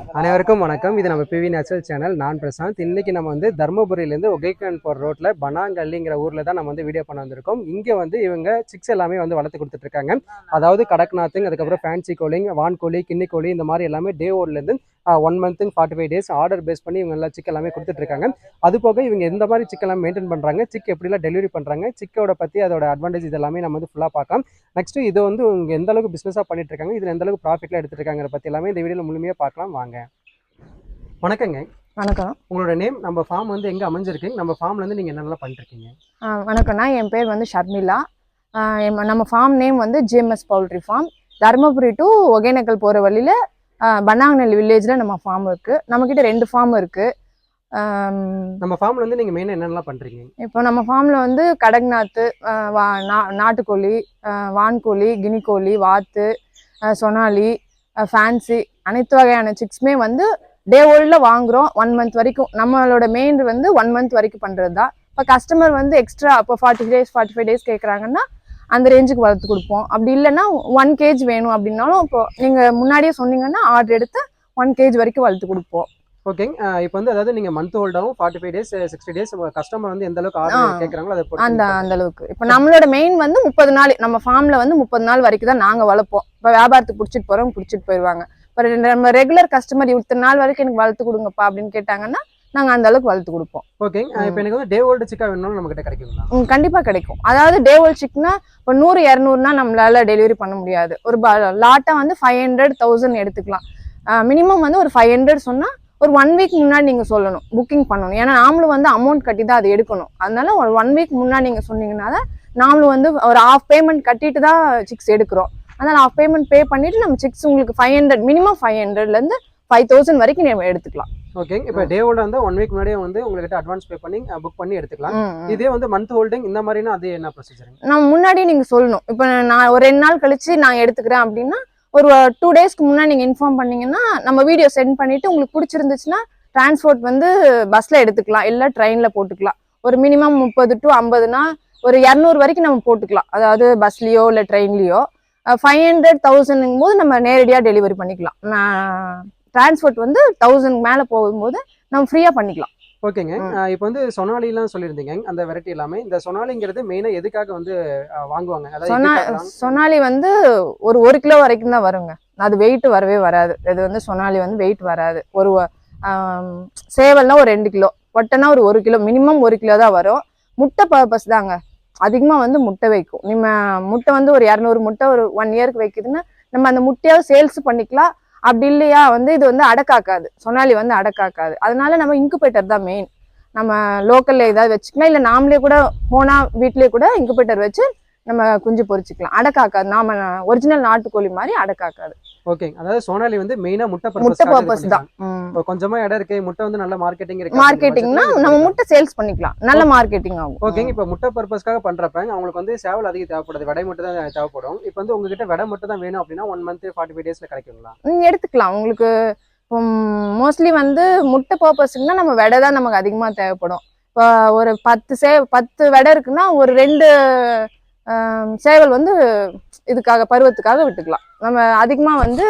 அனைவருக்கும் வணக்கம். இது நம்ம பிவி நேச்சுரல் சேனல் நான் பிரசாந்த். இன்னைக்கு நம்ம வந்து தருமபுரியிலேருந்து ஒகேக்கன் போகிற ரோட்டில் பனாங்கல்லிங்கிற ஊரில் தான் நம்ம வந்து வீடியோ பண்ண வந்திருக்கோம். இங்கே வந்து இவங்க சிக்ஸ் எல்லாமே வந்து வளர்த்து கொடுத்துட்டு இருக்காங்க. அதாவது கடக்நாத்துங்க அதுக்கப்புறம் ஃபேன்சி கோழிங் வான் கோழி கிண்ணி கோழி இந்த மாதிரி எல்லாமே டே ஓட்லேருந்து one மந்த்துங்க forty five days order base பண்ணி இவங்க எல்லாம் சிக் எல்லாமே கொடுத்துட்டு இருக்காங்க. அது போக இவங்க எந்த மாதிரி சிக் எல்லாம் மெயின்டைன் பண்ணுறாங்க சிக் எப்படிலாம் டெலிவரி பண்ணுறாங்க சிக்கோட பற்றி அதோட அட்வான்டேஜ் இது எல்லாமே நம்ம வந்து ஃபுல்லாக பார்க்கலாம். நெக்ஸ்ட் இது வந்து இவங்க எந்த அளவுக்கு பிஸ்னஸாக பண்ணிட்டு இருக்காங்க இதில் எந்த அளவுக்கு ப்ராஃபிட்லாம் எடுத்துருக்காங்க பற்றி எல்லாமே இந்த வீடியோவில் முழுமையாக பார்க்கலாம். வாங்க. வணக்கங்க. வணக்கம். உங்களோட நேம் நம்ம ஃபார்ம் வந்து எங்கே அமைஞ்சிருக்கு? நம்ம ஃபார்ம்ல இருந்து நீங்கள் என்னென்னலாம் பண்ணிருக்கீங்க? வணக்கம்ண்ணா என் பேர் வந்து ஷர்மிளா. நம்ம ஃபார்ம் நேம் வந்து GMS poultry farm Dharmapuri to Hogenakkal போகிற வழியில் பனாங்கநெல் வில்லேஜில் நம்ம ஃபார்ம் இருக்குது நம்மக்கிட்ட ரெண்டு ஃபார்ம் இருக்குது நம்ம ஃபார்ம்ல வந்து நீங்கள் மெயினாக என்னென்னலாம் பண்ணுறீங்க இப்போ நம்ம ஃபார்மில் வந்து கடக்நாத்து நாட்டுக்கோழி வான்கோழி கினிக்கோழி வாத்து சொனாலி ஃபேன்சி அனைத்து வகையான சிக்ஸுமே வந்து டே ஓல்டில் வாங்குகிறோம் ஒன் மந்த் வரைக்கும். நம்மளோட மெயின் வந்து ஒன் மந்த் வரைக்கும் பண்ணுறது தான் இப்போ கஸ்டமர் வந்து எக்ஸ்ட்ரா இப்போ forty days forty five days கேட்குறாங்கன்னா அந்த ரேஞ்சுக்கு வளர்த்து கொடுப்போம். அப்படி இல்லைன்னா ஒன் கேஜ் வேணும் அப்படின்னாலும் இப்போ நீங்கள் முன்னாடியே சொன்னீங்கன்னா ஆர்டர் எடுத்து ஒன் கேஜ் வரைக்கும் வளர்த்து கொடுப்போம். ஓகேங்க இப்போ வந்து அதாவது நீங்கள் month ஹோல்டாகவும் forty five days sixty days customer வந்து எந்த அளவுக்கு. ஆர்டர் கேட்குறாங்களோ அதை அந்த நீங்க அந்த அளவுக்கு. இப்போ நம்மளோட மெயின் வந்து முப்பது நாள் நம்ம ஃபார்ம்ல வந்து முப்பது நாள் வரைக்கும் தான் நாங்கள் வளர்ப்போம். இப்போ வியாபாரத்துக்கு பிடிச்சிட்டு போகிறவங்க பிடிச்சிட்டு போயிடுவாங்க இப்போ நம்ம ரெகுலர் கஸ்டமர் இத்தனை நாள் வரைக்கும் எனக்கு வளர்த்து கொடுங்கப்பா அப்படின்னு கேட்டாங்கன்னா நாங்கள் அந்த அளவுக்கு வளர்த்து கொடுப்போம். ஓகேங்க இப்போ எனக்கு வந்து டே ஓல்டு சிக்கா வேணும்னாலும் நம்ம கிட்ட கிடைக்குங்களா? ம், கண்டிப்பா கிடைக்கும். அதாவது டே ஓல் சிக்னா இப்போ நூறு இரநூறுனா நம்மளால டெலிவரி பண்ண முடியாது. ஒரு லாட்டா வந்து ஃபைவ் ஹண்ட்ரட் தௌசண்ட் எடுத்துக்கலாம். மினிமம் வந்து ஒரு ஃபைவ் ஹண்ட்ரட் சொன்னா ஒரு ஒன் வீக் முன்னாடி நீங்க சொல்லணும் புக்கிங் பண்ணணும். ஏன்னா நாமளும் வந்து அமௌண்ட் கட்டி தான் அது எடுக்கணும். அதனால ஒரு ஒன் வீக் முன்னாடி நீங்க சொன்னீங்கன்னா தான் நாமளும் வந்து ஒரு ஆஃப் பேமெண்ட் கட்டிட்டு தான் சிக்ஸ் எடுக்கிறோம். அதனால ஆஃப் பேமெண்ட் பே பண்ணிட்டு நம்ம சிக்ஸ் உங்களுக்கு ஃபைவ் ஹண்ட்ரட் மினிமம் ஃபைவ் ஹண்ட்ரட்ல இருந்து ஃபைவ் தௌசண்ட் வரைக்கும் நீங்க எடுத்துக்கலாம். ஓகேங்க இப்போ டே ஓல்டு வந்து ஒன் வீக் முன்னாடியே வந்து உங்ககிட்ட அட்வான்ஸ் பே பண்ணி புக் பண்ணி எடுத்துக்கலாம். இதே வந்து மந்த் ஹோல்டிங் இந்த மாதிரினா அது என்ன ப்ரொசீஜருங்க நான் முன்னாடியே நீங்க சொல்லணும். இப்போ நான் ஒரு ரெண்டு நாள் கழிச்சு நான் எடுத்துக்கிறேன் அப்படின்னா ஒரு டூ டேஸ்க்கு முன்னாடி நீங்கள் இன்ஃபார்ம் பண்ணீங்கன்னா நம்ம வீடியோ சென்ட் பண்ணிவிட்டு உங்களுக்கு பிடிச்சிருந்துச்சுன்னா டிரான்ஸ்போர்ட் வந்து பஸ்ஸில் எடுத்துக்கலாம். இல்லை ட்ரெயினில் போட்டுக்கலாம். ஒரு மினிமம் முப்பது டு ஐம்பதுனா ஒரு இரநூறு வரைக்கும் நம்ம போட்டுக்கலாம். அதாவது பஸ்லேயோ இல்லை ட்ரெயின்லேயோ ஃபைவ் ஹண்ட்ரட் தௌசண்ட்ங்கும் போது நம்ம நேரடியாக டெலிவரி பண்ணிக்கலாம். டிரான்ஸ்போர்ட் வந்து தௌசண்ட் மேலே போகும்போது நம்ம ஃப்ரீயாக பண்ணிக்கலாம். ஓகேங்க. இப்போ வந்து சொனாலிலாம் சொல்லியிருந்தீங்க. அந்த வெரைட்டி எல்லாமே. இந்த சொனாலிங்கிறது மெயினாக எதுக்காக வந்து வாங்குவாங்க? அதாவது சொனாலி வந்து ஒரு ஒரு கிலோ வரைக்கும் தான் வருங்க. அது வெயிட் வரவே வராது. இது வந்து சொனாலி வந்து வெயிட் வராது. ஒரு சேவல்னா ஒரு ரெண்டு கிலோ. ஒட்டனா ஒரு ஒரு கிலோ. மினிமம் ஒரு கிலோ தான் வரும். முட்டை பர்பஸ் தாங்க. அதிகமா வந்து முட்டை வைக்கும். நம்ம முட்டை வந்து ஒரு இரநூறு முட்டை ஒரு ஒன் இயருக்கு வைக்குதுன்னா நம்ம அந்த முட்டையாவது சேல்ஸ் பண்ணிக்கலாம். அப்படி இல்லையா வந்து இது வந்து அடக்காக்காது. சொனாலி வந்து அடக்காக்காது. அதனால நம்ம இன்குபேட்டர் தான் மெயின் நம்ம லோக்கல்ல ஏதாவது வச்சுக்கலாம் இல்லை நாமளே கூட போனா வீட்லயே கூட இன்குபேட்டர் வச்சு நம்ம குஞ்சு பொரிச்சுக்கலாம். அடக்காக்காது. நாம ஒரிஜினல் நாட்டுக்கோழி மாதிரி அடக்காக்காது. ஓகேங்க அதாவது சோனாலி வந்து மெயினாக முட்டை முட்டை பர்பஸ் தான். கொஞ்சமா இடம் இருக்கு முட்டை வந்து நல்ல மார்க்கெட்டிங் இருக்கு மார்க்கெட்டிங்னா நம்ம முட்டை சேல்ஸ் பண்ணிக்கலாம். நல்ல மார்க்கெட்டிங் ஆகும். ஓகேங்க இப்போ முட்டை பர்பஸ்க்காக பண்றப்ப அவங்களுக்கு வந்து சேவல் அதிகம் தேவைப்படுது. விடை மட்டும் தான் தேவைப்படும். இப்போ வந்து உங்ககிட்ட விடை மட்டும் தான் வேணும் அப்படின்னா ஒன் மந்த் ஃபார்ட்டி ஃபைவ் டேஸ்ல கிடைக்குங்களா எடுத்துக்கலாம். உங்களுக்கு மோஸ்ட்லி வந்து முட்டை பர்பஸ்க்குனா நம்ம விடை தான் நமக்கு அதிகமா தேவைப்படும். இப்போ ஒரு பத்து சே பத்து விடை இருக்குன்னா ஒரு ரெண்டு சேவல் வந்து இதுக்காக பருவத்துக்காக விட்டுக்கலாம். நம்ம அதிகமா வந்து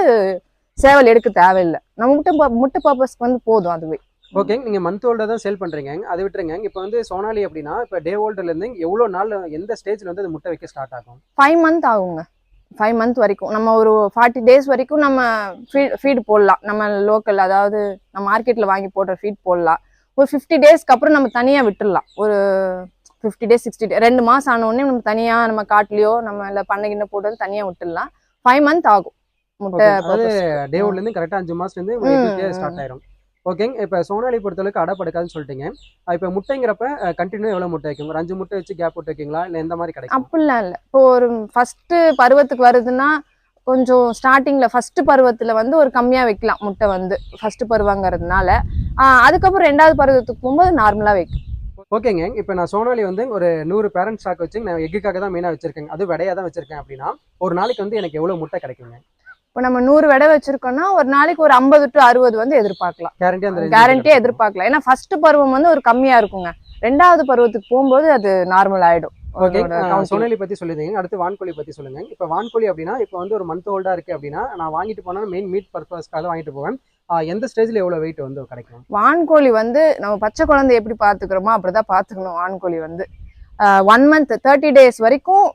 சேவல் எடுக்க தேவையில்லை. நம்ம முட்டை ப- முட்டை பர்பஸ்க்கு வந்து போதும் அதுவே. ஓகேங்க நீங்க மந்த் ஓல்டர் தான் சேல் பண்றீங்க அதை விட்டுருங்க. இப்போ வந்து சோனாலி அப்படின்னா இப்போ டே ஓல்டர்ல இருந்து எவ்வளவு நாள் எந்த ஸ்டேஜ்ல வந்து அது முட்டை வைக்க ஸ்டார்ட் ஆகும்? ஃபைவ் மந்த் ஆகுங்க. ஃபைவ் மந்த் வரைக்கும். நம்ம ஒரு ஃபார்ட்டி டேஸ் வரைக்கும் நம்ம ஃபீட் போடலாம். நம்ம லோக்கல் அதாவது நம்ம மார்க்கெட்டில் வாங்கி போடுற ஃபீட் போடலாம். ஒரு ஃபிஃப்டி டேஸ்க்கு அப்புறம் நம்ம தனியாக விட்டுடலாம் ஒரு ஃபிஃப்டி டேஸ் சிக்ஸ்டி டே ரெண்டு மாதம் ஆன உடனே நம்ம தனியாக நம்ம காட்டுலையோ நம்ம இல்லை பண்ணைக்கிட்ட போட்டு தனியாக விட்டுடலாம். ஃபைவ் மந்த் ஆகும். முட்டை. டே ஓல்ட்ல இருந்து கரெக்டா அஞ்சு மாசத்துல இருந்து ம், உங்களுக்கு ம். ஸ்டார்ட் ஆயிரும். ஓகேங்க இப்போ சோனாலி பொறுத்தளவுக்கு அடப்படுக்காதுன்னு சொல்லிட்டீங்க. இப்போ முட்டைங்கிறப்ப கண்டினியூ எவ்வளவு முட்டை வைக்கும்? ஒரு அஞ்சு முட்டை வச்சு கேப் விட்டு வைக்கீங்களா? இல்ல எந்த மாதிரி கிடைக்கும்? அப்படிலாம் இல்லை. இப்போ ஒரு ஃபர்ஸ்ட் பருவத்துக்கு வருதுன்னா கொஞ்சம் ஸ்டார்டிங்ல ஃபர்ஸ்ட் பருவத்துல வந்து ஒரு கம்மியா வைக்கலாம் முட்டை வந்து ஃபர்ஸ்ட் பருவங்கிறதுனால. அதுக்கப்புறம் ரெண்டாவது பருவத்துக்கு போகும்போது நார்மலா வைக்கும். ஓகேங்க. இப்போ நான் சோனாலி வந்து ஒரு நூறு பேரண்ட் ஸ்டாக் வச்சு நான் எக்குக்காக தான் மெயினாக வச்சிருக்கேன் அது விடையா தான் வச்சிருக்கேன் அப்படின்னா ஒரு நாளைக்கு வந்து எனக்கு எவ்வளவு முட்டை கிடைக்குங்க? இப்போ நம்ம நூறு விடை வச்சிருக்கோம்னா ஒரு நாளைக்கு ஒரு ஐம்பது டு அறுபது வந்து எதிர்பார்க்கலாம். கேரண்டியா. எதிர்பார்க்கலாம். ஏன்னா ஃபர்ஸ்ட் பருவம் வந்து ஒரு கம்மியா இருக்குங்க. ரெண்டாவது பருவத்துக்கு போகும்போது அது நார்மல் ஆயிடும். ஓகே. counting. சோனாலி பத்தி சொல்லிருந்தீங்க அடுத்து வான்கோழி பத்தி சொல்லுங்க. இப்போ வான்கோழி அப்படின்னா இப்போ வந்து ஒரு மந்த் ஓல்டா இருக்கு அப்படின்னா நான் வாங்கிட்டு போனா மெயின் மீட் பர்பஸ்க்காக வாங்கிட்டு போவேன். எந்த ஸ்டேஜ்ல எவ்வளவு வெயிட் வந்து கிடைக்கும்? வான்கோழி வந்து நம்ம பச்சை குழந்தை எப்படி பார்த்துக்கிறோமோ அப்படிதான் பார்த்துக்கணும் வான்கோழி வந்து. ஒன் மந்த் தேர்ட்டி டேஸ் வரைக்கும்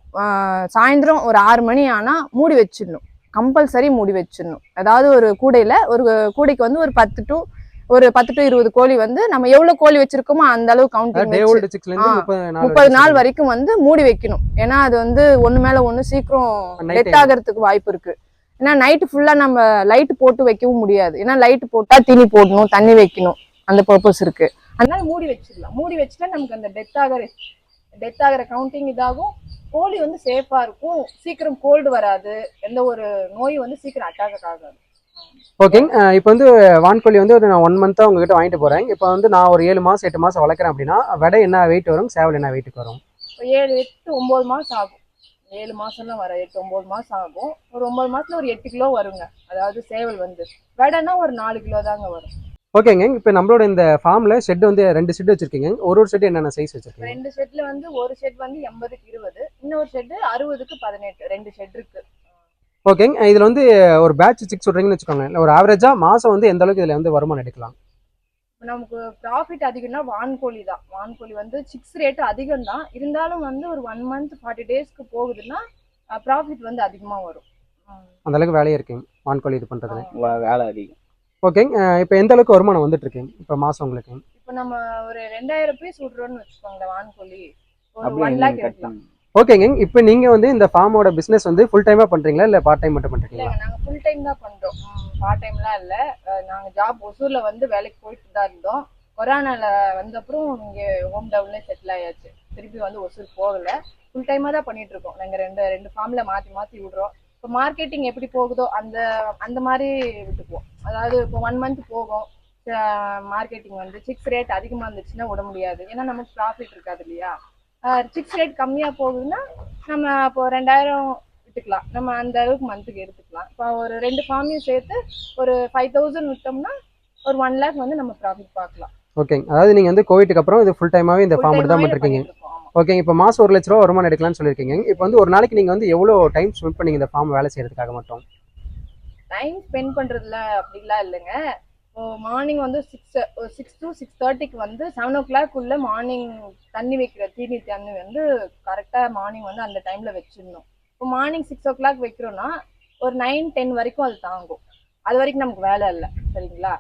சாயந்தரம் ஒரு ஆறு மணி ஆனால் மூடி வச்சிடணும். கம்பல்சரி மூடி வச்சிடணும். அதாவது ஒரு கூடையில் ஒரு கூடைக்கு வந்து ஒரு பத்து டு ஒரு பத்து டு இருபது கோழி வந்து நம்ம எவ்வளவு கோழி வச்சிருக்கோமோ அந்த அளவு கவுண்டிங் முப்பது நாள் வரைக்கும். வந்து மூடி வைக்கணும். ஏன்னா அது வந்து ஒண்ணு மேல ஒண்ணு சீக்கிரம் டெத். ஆகிறதுக்கு வாய்ப்பு இருக்கு. ஏன்னா நைட்டு ஃபுல்லா நம்ம லைட் போட்டு வைக்கவும் முடியாது. ஏன்னா லைட் போட்டா தீனி போடணும் தண்ணி வைக்கணும். அந்த பர்பஸ் இருக்கு. அதனால மூடி வச்சிடலாம். மூடி வச்சுட்டா நமக்கு அந்த டெத் ஆகிற டெத் ஆகிற கவுண்டிங் இதாகும். கோழி வந்து சேஃபா இருக்கும். சீக்கிரம் கோல்டு வராது. எந்த ஒரு நோய் வந்து சீக்கிரம் அட்டாக் ஆகாது. ஓகே இப்போ வந்து வான்கோழி வந்து ஒரு நான் ஒன் மந்த்தா உங்ககிட்ட வாங்கிட்டு போறேன். இப்போ வந்து நான் ஒரு ஏழு மாசம் எட்டு மாசம் வளர்க்குறேன் அப்படின்னா விடை என்ன வெயிட் வரும் சேவல் என்ன வெயிட்டுக்கு வரும்? ஏழு எட்டு ஒன்பது மாசம் ஆகும். ஏழு மாசம்லாம் வர எட்டு ஒன்பது மாசம் ஆகும். ஒரு ஒன்பது மாசத்துல ஒரு எட்டு கிலோ வருங்க. அதாவது சேவல் வந்து. வெடைனா ஒரு நாலு கிலோ தாங்க வரும். ஓகேங்க இப்போ நம்மளோட இந்த ஃபார்ம்ல ஷெட் வந்து ரெண்டு ஷெட் வச்சிருக்கீங்க ஒரு ஒரு ஷெட் என்னென்ன சைஸ் வச்சிருக்கீங்க? ரெண்டு ஷெட்ல வந்து ஒரு ஷெட் வந்து எண்பதுக்கு இருபது. இன்னொரு ஷெட் அறுபதுக்கு பதினெட்டு. ரெண்டு ஷெட் இருக்கு. ஓகேங்க இதுல வந்து ஒரு பேட்ச் சிக்ஸ் சொல்றீங்கன்னு வச்சுக்கோங்க இல்ல ஒரு ஆவரேஜா மாசம் வந்து எந்த அளவுக்கு இதுல வந்து வருமானம் எடுக்கலாம்? நமக்கு ப்ராஃபிட் அதிகம்னா வான்கோழி தான். வான்கோழி வந்து சிக்ஸ் ரேட் அதிகம் தான் இருந்தாலும் வந்து ஒரு ஒன் மந்த் ஃபார்ட்டி டேஸ்க்கு போகுதுன்னா ப்ராஃபிட் வந்து அதிகமா வரும். அந்த அளவுக்கு வேலையே இருக்குங்க வான்கோழி இது பண்றதுல? வேலை அதிகம். ஓகேங்க இப்போ எந்த அளவுக்கு வருமானம் வந்துட்டு இருக்குங்க இப்போ மாசம் உங்களுக்கு? இப்போ நம்ம ஒரு ரெண்டாயிரம் பீஸ் விட்றோம்னு வச்சுக்கோங்களேன் வான்கோழி. ஒரு ஒன் லேக் எடுக்கலாம். ஓகேங்க இப்போ நீங்க வந்து இந்த ஃபார்மோட பிசினஸ் வந்து ஃபுல் டைமா பண்றீங்களா? இல்ல பார்ட் டைம் மட்டும் பண்றீங்களா? நாங்கள் நாங்க ஃபுல் டைம் தான் பண்றோம். பார்ட் டைம்லாம் இல்ல. நாங்கள் நாங்க ஜாப் ஒசூர்ல வந்து வேலைக்கு போயிட்டு தான் இருந்தோம். கொரோனால வந்த அப்புறம் இங்க ஹோம் டவுன்லேயே செட்டில் ஆயாச்சு. திருப்பி வந்து ஒசூர் போகல. ஃபுல் டைமா தான் பண்ணிட்டு இருக்கோம். நாங்க ரெண்டு ரெண்டு ஃபார்ம்ல மாத்தி மாத்தி விடுறோம். இப்போ மார்க்கெட்டிங் எப்படி போகுதோ அந்த அந்த மாதிரி விட்டுக்குவோம். அதாவது இப்போ ஒன் மந்த் போகும். மார்க்கெட்டிங் வந்து சிக்ஸ் ரேட் அதிகமாக இருந்துச்சுன்னா விட முடியாது. ஏன்னா நமக்கு ப்ராஃபிட் இருக்காது இல்லையா? சிக்ஸ் ரேட் கம்மியா போகுதுன்னா நம்ம இப்போ ரெண்டாயிரம் விட்டுக்கலாம். நம்ம அந்த அளவுக்கு மந்த்துக்கு எடுத்துக்கலாம். இப்போ ஒரு ரெண்டு ஃபார்மையும் சேர்த்து ஒரு ஃபைவ் தௌசண்ட் விட்டோம்னா ஒரு ஒன் லேக் வந்து நம்ம ப்ராஃபிட் பார்க்கலாம். ஓகேங்க அதாவது நீங்க வந்து கோவிட்டுக்கு அப்புறம் இது ஃபுல் டைமாவே இந்த ஃபார்ம் மட்டும் தான் பண்ணிருக்கீங்க. ஓகேங்க இப்போ மாசம் ஒரு லட்ச ரூபா வருமானம் எடுக்கலாம்னு சொல்லியிருக்கீங்க. இப்போ வந்து ஒரு நாளைக்கு நீங்க வந்து எவ்வளவு டைம் ஸ்பெண்ட் பண்ணீங்க இந்த ஃபார்ம் வேலை செய்யறதுக்காக மட்டும்? டைம் ஸ்பெண்ட் பண்றதுல அப்படிலாம் இல்லைங்க. மார்னிங் வந்து சிக்ஸ் சிக்ஸ் டு சிக்ஸ் தேர்ட்டிக்கு வந்து செவன் ஓ கிளாக் உள்ள மார்னிங் தண்ணி வைக்கிற தீனி தண்ணி வந்து கரெக்டாக மார்னிங் வந்து அந்த டைம்ல வச்சிடணும். இப்போ மார்னிங் சிக்ஸ் ஓ கிளாக் வைக்கிறோன்னா ஒரு நைன் டென் வரைக்கும் அது தாங்கும். அது வரைக்கும் நமக்கு வேலை இல்லை சரிங்களா?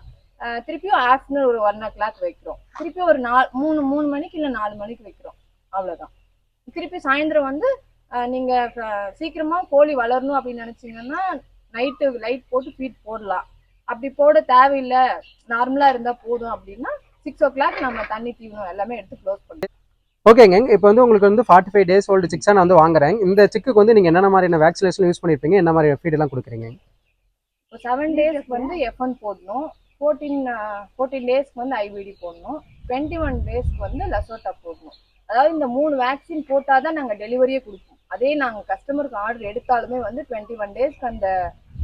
திருப்பியும் ஆஃப்டர்நூன் ஒரு ஒன் ஓ கிளாக் வைக்கிறோம். திருப்பியும் ஒரு நாலு மூணு மூணு மணிக்கு இல்லை நாலு மணிக்கு வைக்கிறோம். அவ்வளோதான் திருப்பி சாயந்தரம் வந்து நீங்கள் சீக்கிரமாக சீக்கிரமா கோழி வளரணும் அப்படின்னு நினைச்சீங்கன்னா நைட்டு லைட் போட்டு ஃபீட் போடலாம். அப்படி போட தேவையில்லை. நார்மலா இருந்தா போதும் அப்படின்னா சிக்ஸ் ஓ கிளாக் நம்ம தண்ணி தீவனம் எல்லாமே எடுத்து க்ளோஸ் பண்ணுறோம் ஓகேங்க இப்போ வந்து உங்களுக்கு வந்து ஃபார்ட்டி ஃபைவ் டேஸ் ஓல்டு சிக்ஸா நான் வந்து வாங்குறேன். இந்த சிக்குக்கு வந்து நீங்க என்ன மாதிரியான வேக்சினேஷன் யூஸ் பண்ணிருப்பீங்க? என்ன மாதிரி ஃபீட் எல்லாம் கொடுக்குறீங்க? இப்போ செவன் டேஸ்க்கு வந்து எஃப்என் போடணும். ஃபோர்டீன் ஃபோர்டீன் டேஸ்க்கு வந்து ஐவிடி போடணும். டுவெண்ட்டி ஒன் டேஸ்க்கு வந்து லசோட்டா போடணும். அதாவது இந்த மூணு வேக்சின் போட்டால் தான் நாங்கள் டெலிவரியே கொடுப்போம். அதே நாங்கள் கஸ்டமருக்கு ஆர்டர் எடுத்தாலுமே வந்து டுவெண்ட்டி ஒன் டேஸ்க்கு அந்த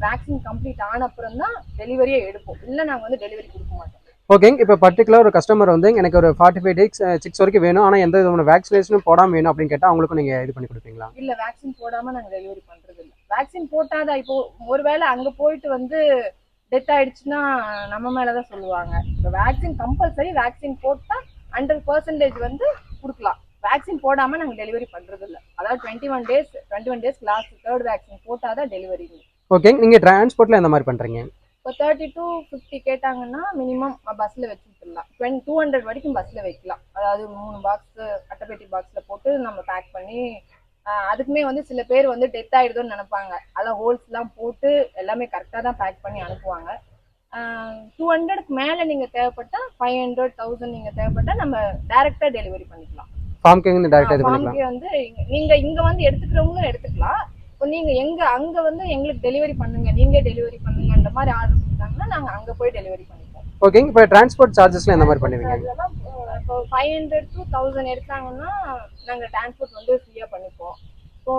வேக்சின் கம்ப்ளீட் ஆன அப்புறம் தான் டெலிவரியே எடுப்போம். இல்லை நாங்கள் வந்து டெலிவரி கொடுக்க மாட்டோம். ஓகேங்க இப்போ பர்டிகுலர் ஒரு கஸ்டமர் வந்து எனக்கு ஒரு ஃபார்ட்டி ஃபைவ் டேஸ் சிக்ஸ் வரைக்கும் வேணும். ஆனால் எந்த விதமான வேக்சினேஷனும் போடாம வேணும் அப்படின்னு கேட்டால் அவங்களுக்கும் நீங்க இது பண்ணி கொடுப்பீங்களா? இல்ல வேக்சின் போடாம நாங்க டெலிவரி பண்றது இல்ல வேக்சின் போட்டாதான் இப்போ ஒருவேளை அங்க போயிட்டு வந்து டெத் ஆயிடுச்சுன்னா நம்ம மேலதான் சொல்லுவாங்க. இப்போ வேக்சின் கம்பல்சரி வேக்சின் போட்டா ஹண்ட்ரட் பர்சன்டேஜ் வந்து கொடுக்கலாம். வேக்சின் போடாம நாங்க டெலிவரி பண்றது இல்ல அதாவது twenty one days twenty one days last third vaccine போட்டாதான் டெலிவரி ஓகேங்க நீங்க டிரான்ஸ்போர்ட்ல எந்த மாதிரி பண்றீங்க? இப்போ தேர்ட்டி டு ஃபிஃப்டி கேட்டாங்கன்னா மினிமம் பஸ்ஸில் வச்சு விட்டுடலாம் டுவெண்ட்டி டூ ஹண்ட்ரட் வரைக்கும் பஸ்ஸில் வைக்கலாம். அதாவது மூணு பாக்ஸ் அட்டைப்பெட்டி பாக்ஸில் போட்டு நம்ம பேக் பண்ணி அதுக்குமே வந்து சில பேர் வந்து டெத் ஆயிடுதோன்னு நினைப்பாங்க. அதெல்லாம் ஹோல்ஸ்லாம் போட்டு எல்லாமே கரெக்டாக தான் பேக் பண்ணி அனுப்புவாங்க. டூ ஹண்ட்ரட்க்கு மேலே நீங்கள் தேவைப்பட்டா ஃபைவ் ஹண்ட்ரட் தௌசண்ட் நீங்கள் தேவைப்பட்டா நம்ம டேரெக்டாக டெலிவரி பண்ணிக்கலாம். ஃபார்ம்க்கு வந்து டேரக்டா இது பண்ணிக்கலாம். வந்து இங்க- நீங்க இங்க வந்து எடுத்துக்கிறவங்களும் எடுத்துக்கலாம். இப்போ நீங்க எங்க அங்க வந்து எங்களுக்கு டெலிவரி பண்ணுங்க நீங்க டெலிவரி பண்ணுங்கன்ற மாதிரி ஆர்டர் கொடுத்தாங்கன்னா நாங்க அங்க போய் டெலிவரி பண்ணிப்போம். ஓகேங்க இப்போ டிரான்ஸ்போர்ட் சார்ஜஸ்லாம் எந்த மாதிரி பண்ணுவீங்க? இப்போ ஃபைவ் ஹண்ட்ரட் டு தௌசண்ட் எடுத்தாங்கன்னா நாங்க டிரான்ஸ்போர்ட் வந்து ஃப்ரீயா பண்ணிப்போம். இப்போ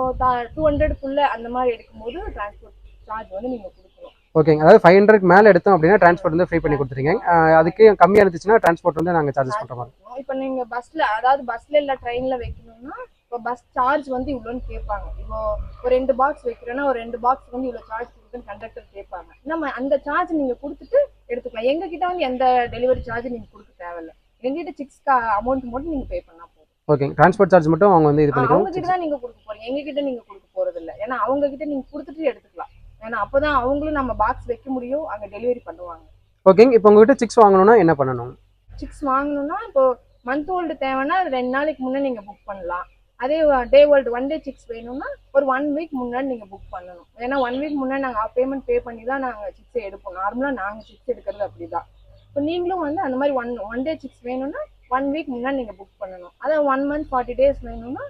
டூ ஹண்ட்ரட்குள்ள அந்த மாதிரி எடுக்கும்போது டிரான்ஸ்போர்ட் சார்ஜ் வந்து நீங்க கொடுக்கணும். ஓகேங்க அதாவது ஃபைவ் ஹண்ட்ரட் மேலே எடுத்தோம் அப்படின்னா டிரான்ஸ்போர்ட் வந்து ஃப்ரீ பண்ணி கொடுத்துருங்க அதுக்கு கம்மியாக இருந்துச்சுன்னா டிரான்ஸ்போர்ட் வந்து நாங்கள் சார்ஜஸ் பண்ணுற மாதிரி. இப்போ நீங்க பஸ்ல அதாவது பஸ்ல இல்ல ட்ரெயின்ல வைக்கணும்னா இப்போ பஸ் சார்ஜ் வந்து இவ்வளோன்னு கேட்பாங்க. இப்போ ஒரு ரெண்டு பாக்ஸ் வைக்கிறோன்னா ஒரு ரெண்டு பாக்ஸ் வந்து இவ்வளோ சார்ஜ் கொடுக்குன்னு கண்டக்டர் கேட்பாங்க. நம்ம அந்த சார்ஜ் நீங்க கொடுத்துட்டு எடுத்துக்கலாம். எங்க கிட்ட வந்து எந்த டெலிவரி சார்ஜ் நீங்க கொடுக்க தேவையில்ல. எங்ககிட்ட சிக்ஸ்க்கு அமௌண்ட் மட்டும் நீங்க பே பண்ணா போதும். ஓகே டிரான்ஸ்போர்ட் சார்ஜ் மட்டும் அவங்க வந்து இது ஆ, அவங்க கிட்ட தான் நீங்க கொடுக்க போறீங்க. எங்க கிட்ட நீங்க கொடுக்க போறது இல்ல ஏன்னா அவங்க கிட்ட நீங்க கொடுத்துட்டு எடுத்துக்கலாம். ஏன்னா அப்பதான் அவங்களும் நம்ம பாக்ஸ் வைக்க முடியும். அங்க டெலிவரி பண்ணுவாங்க. ஓகேங்க இப்போ உங்ககிட்ட சிக்ஸ் வாங்கணும்னா என்ன பண்ணணும்? சிக்ஸ் வாங்கணும்னா இப்போ மந்த் ஓல்டு தேவைன்னா ரெண்டு நாளைக்கு முன்னே நீங்க புக் பண்ணலாம். அதே day old one day six வேணும்னா ஒரு ஒன் வீக் முன்னாடி நீங்க புக் பண்ணணும். ஏன்னா ஒன் வீக் முன்னாடி நாங்கள் பேமெண்ட் பே பண்ணி தான் நாங்கள் சிக்ஸ் எடுப்போம். நார்மலாக நாங்கள் சிக்ஸ் எடுக்கிறது அப்படிதான். இப்போ நீங்களும் வந்து அந்த மாதிரி ஒன் ஒன் டே சிக்ஸ் வேணும்னா ஒன் வீக் முன்னாடி நீங்கள் புக் பண்ணணும். அதான் ஒன் மந்த் ஃபார்ட்டி டேஸ் வேணும்னா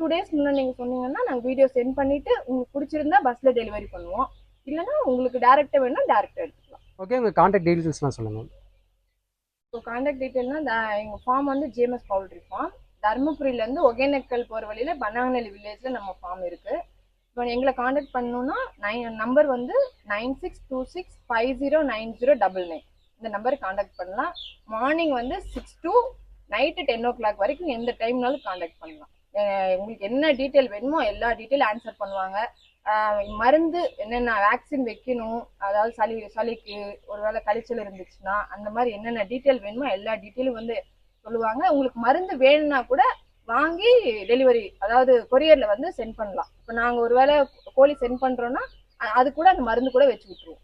டூ டேஸ் முன்னாடி நீங்கள் சொன்னீங்கன்னா நாங்கள் வீடியோ சென்ட் பண்ணிவிட்டு உங்களுக்கு பிடிச்சிருந்தா பஸ்ஸில் டெலிவரி பண்ணுவோம். இல்லைன்னா உங்களுக்கு டேரெக்டாக வேணும்னா டேரெக்டாக எடுத்துக்கலாம். ஓகே உங்கள் கான்டாக்ட் டீட்டெயில்ஸ்லாம் சொல்லுங்கள் ஸோ காண்டாக்ட் டீட்டெயில்னா எங்கள் ஃபார்ம் வந்து ஜேஎம்எஸ் பவுல்ட்ரி ஃபார்ம் தருமபுரியிலேருந்து ஒகேனக்கல் போகிற வழியில் பனாங்கநெல்லி வில்லேஜில் நம்ம ஃபார்ம் இருக்குது இப்போ எங்களை காண்டாக்ட் பண்ணணும்னா நைன் நம்பர் வந்து nine six two six five zero nine zero double nine இந்த நம்பருக்கு காண்டாக்ட் பண்ணலாம். மார்னிங் வந்து six to night ten o'clock வரைக்கும் எந்த டைம்னாலும் காண்டாக்ட் பண்ணலாம். உங்களுக்கு என்ன டீட்டெயில் வேணுமோ எல்லா டீட்டெயில் ஆன்சர் பண்ணுவாங்க. மருந்து என்னென்ன வேக்சின் வைக்கணும் அதாவது சளி சளிக்கு ஒருவேளை கழிச்சல் இருந்துச்சுன்னா அந்த மாதிரி என்னென்ன டீட்டெயில் வேணுமோ எல்லா டீட்டெயிலும் வந்து சொல்லுவாங்க. உங்களுக்கு மருந்து வேணும்னா கூட வாங்கி டெலிவரி அதாவது கொரியர்ல வந்து சென்ட் பண்ணலாம். இப்போ நாங்கள் ஒருவேளை கோழி சென்ட் பண்றோம்னா அ- அது கூட அந்த மருந்து கூட வச்சு விட்டுருவோம்.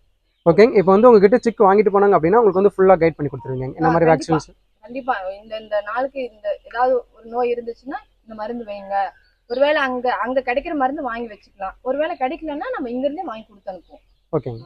ஓகேங்க இப்போ வந்து உங்ககிட்ட சிக் வாங்கிட்டு போனாங்க அப்படின்னா உங்களுக்கு வந்து ஃபுல்லாக கைட் பண்ணி கொடுத்துருவீங்க. ஆ, மாதிரி. வேக்சின்ஸ் கண்டிப்பா. இந்த இந்த நாளுக்கு இந்த ஏதாவது ஒரு நோய் இருந்துச்சுன்னா இந்த மருந்து வைங்க. ஒருவேளை அங்க அங்க கிடைக்கிற மருந்து வாங்கி வச்சுக்கலாம். ஒருவேளை கிடைக்கலன்னா நம்ம இங்க இருந்தே வாங்கி கொடுத்து அனுப்புவோம். ஓகேங்க